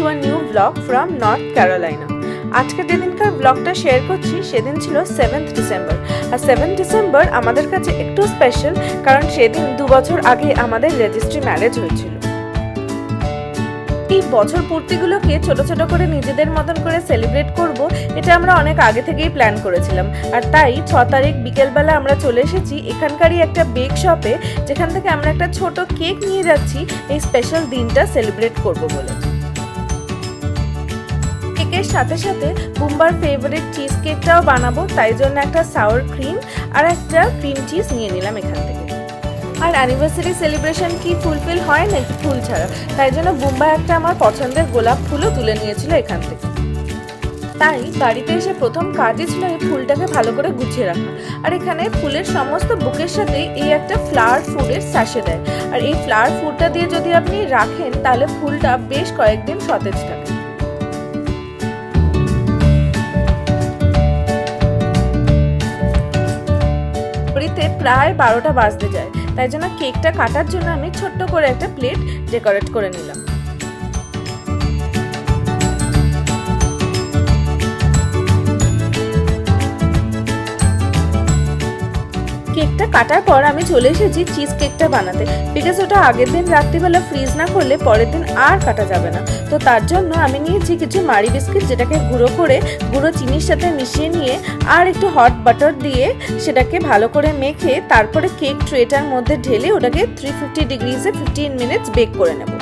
To a new blog from North Carolina আজকে যেদিনকার ব্লগটা শেয়ার করছি, সেদিন ছিল সেভেন্থ ডিসেম্বর আর সেভেন্থ ডিসেম্বর আমাদের কাছে একটু স্পেশাল কারণ সেদিন দু বছর আগে আমাদের রেজিস্ট্রি ম্যারেজ হয়েছিল। এই বছর পূর্তিগুলোকে ছোট ছোট করে নিজেদের মতন করে সেলিব্রেট করব, এটা আমরা অনেক আগে থেকেই প্ল্যান করেছিলাম। আর তাই ছ তারিখ বিকেলবেলা আমরা চলে এসেছি এখানকারই একটা বেক শপে যেখান থেকে আমরা একটা ছোট কেক নিয়ে যাচ্ছি, এই স্পেশাল দিনটা সেলিব্রেট করব বলে। কেকের সাথে সাথে বুম্বার ফেভারিট চিজ কেকটাও বানাবো, তাই জন্য একটা সাওয়ার ক্রিম আর একটা ক্রিম চিজ নিয়ে নিলাম এখান থেকে। আর অ্যানিভার্সারি সেলিব্রেশন কি ফুলফিল হয় নাকি ফুল ছাড়া? তাই জন্য বুম্বাই একটা আমার পছন্দের গোলাপ ফুলও তুলে নিয়েছিল এখান থেকে। তাই বাড়িতে এসে প্রথম কাজই ছিল এই ফুলটাকে ভালো করে গুছিয়ে রাখা। আর এখানে ফুলের সমস্ত বুকের সাথে এই একটা ফ্লাওয়ার ফুডের স্যাশে দেয়। আর এই ফ্লাওয়ার ফুডটা দিয়ে যদি আপনি রাখেন, তাহলে ফুলটা বেশ কয়েকদিন সতেজ থাকে। প্রায় বারোটা বাজতে যায়। তাই জন্য কেকটা কাটার জন্য আমি ছোট্ট করে একটা প্লেট ডেকোরেট করে নিলাম। কাটার পর আমি চলে এসেছি চিজ কেকটা বানাতে। বিকজ ওটা আগের দিন রাত্রিবেলা ফ্রিজ না করলে পরের দিন আর কাটা যাবে না। তো তার জন্য আমি নিয়েছি কিছু মারি বিস্কিট যেটাকে গুঁড়ো করে, গুঁড়ো চিনির সাথে মিশিয়ে নিয়ে আর একটু হট বাটার দিয়ে সেটাকে ভালো করে মেখে তারপরে কেক ট্রেটার মধ্যে ঢেলে ওটাকে থ্রি ফিফটি ডিগ্রিজে ফিফটিন মিনিটস বেক করে নেব।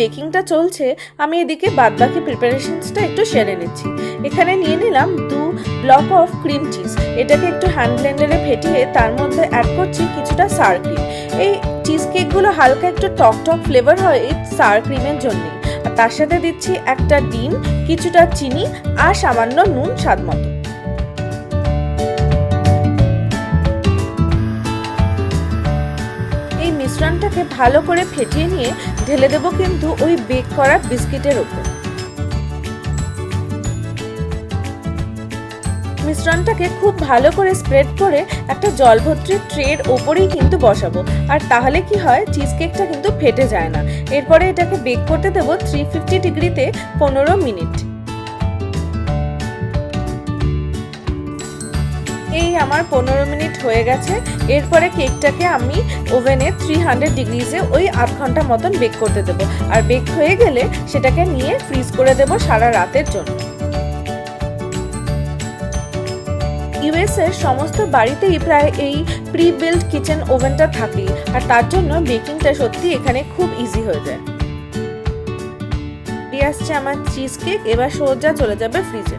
বেকিংটা চলছে, আমি এদিকে বাদবাকি প্রিপারেশনসটা একটু সেরে নিচ্ছি। এখানে নিয়ে নিলাম দু ব্লক অফ ক্রিম চিজ এটাকে একটু হ্যান্ড ব্লেন্ডারে ফেটিয়ে তার মধ্যে অ্যাড করছি কিছুটা সার ক্রিম এই চিজ কেকগুলো হালকা একটু টক টক ফ্লেভার হয় এই সার ক্রিমের জন্যই আর তার সাথে দিচ্ছি একটা ডিম, কিছুটা চিনি আর সামান্য নুন স্বাদ মতো। এই মিশ্রণটাকে ভালো করে ফেটিয়ে নিয়ে ঢেলে দেবো কিন্তু ওই বেক করা বিস্কিটের ওপর। মিশ্রণটাকে খুব ভালো করে স্প্রেড করে একটা জলভর্তি ট্রের ওপরেই কিন্তু বসাবো। আর তাহলে কি হয়? চিজ কেকটা কিন্তু ফেটে যায় না। এরপরে এটাকে বেক করতে দেবো থ্রি ফিফটি ডিগ্রিতে পনেরো মিনিট। এই আমার পনেরো মিনিট হয়ে গেছে। এরপরে কেকটাকে আমি ওভেনে থ্রি হান্ড্রেড ডিগ্রিজে ওই আধ ঘণ্টা মতন বেক করতে দেবো। আর বেক হয়ে গেলে সেটাকে নিয়ে ফ্রিজ করে দেবো সারা রাতের জন্য। ইউএস এর সমস্ত বাড়িতেই প্রায় এই প্রি বিল্ড কিচেন ওভেনটা থাকে আর তার জন্য বেকিংটা সত্যি এখানে খুব ইজি হয়ে যায়। আসছে আমার চিজ কেক এবার সোজা চলে যাবে ফ্রিজে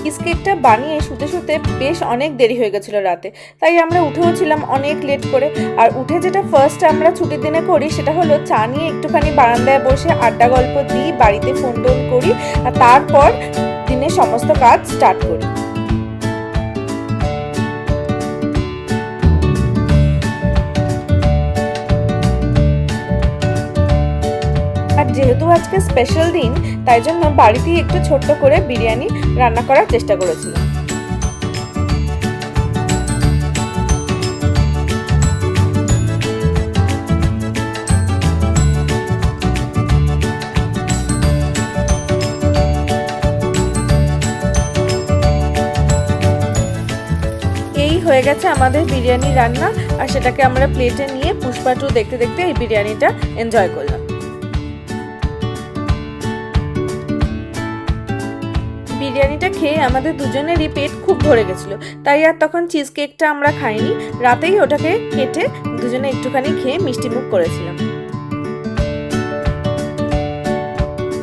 চিজ কেকটা বানিয়ে শুতে শুতে বেশ অনেক দেরি হয়ে গেছিল রাতে, তাই আমরা উঠেও ছিলাম অনেক লেট করে। আর উঠে যেটা ফার্স্ট আমরা ছুটির দিনে করি, সেটা হলো চা নিয়ে একটুখানি বারান্দায় বসে আড্ডা গল্প দিই, বাড়িতে ফোন টোন করি, আর তারপর দিনের সমস্ত কাজ স্টার্ট করি। যেহেতু আজকে স্পেশাল দিন, তাই জন্য বাড়িতেই একটু ছোট্ট করে বিরিয়ানি রান্না করার চেষ্টা করেছিলাম। হয়ে গেছে আমাদের বিরিয়ানি রান্না, আর সেটাকে আমরা প্লেটে নিয়ে পুষ্পা টু দেখতে দেখতে এই বিরিয়ানিটা এনজয় করলাম। বিরিয়ানিটা খেয়ে আমাদের দুজনেরই পেট খুব ভরে গেছিল। তাই আর তখন চিজ কেকটা আমরা খাইনি। রাতেই ওটাকে কেটে দুজনে একটুখানি খেয়ে মিষ্টি মুখ করেছিলাম।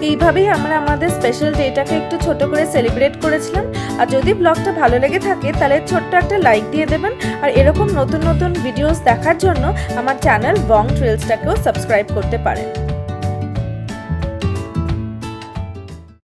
এইভাবেই আমরা আমাদের স্পেশাল ডেটাকে একটু ছোট করে সেলিব্রেট করেছিলাম। আর যদি ব্লগটা ভালো লেগে থাকে, তাহলে ছোট্ট একটা লাইক দিয়ে দেবেন। আর এরকম নতুন নতুন ভিডিওস দেখার জন্য আমার চ্যানেল বং ট্রেলসটাকেও সাবস্ক্রাইব করতে পারেন।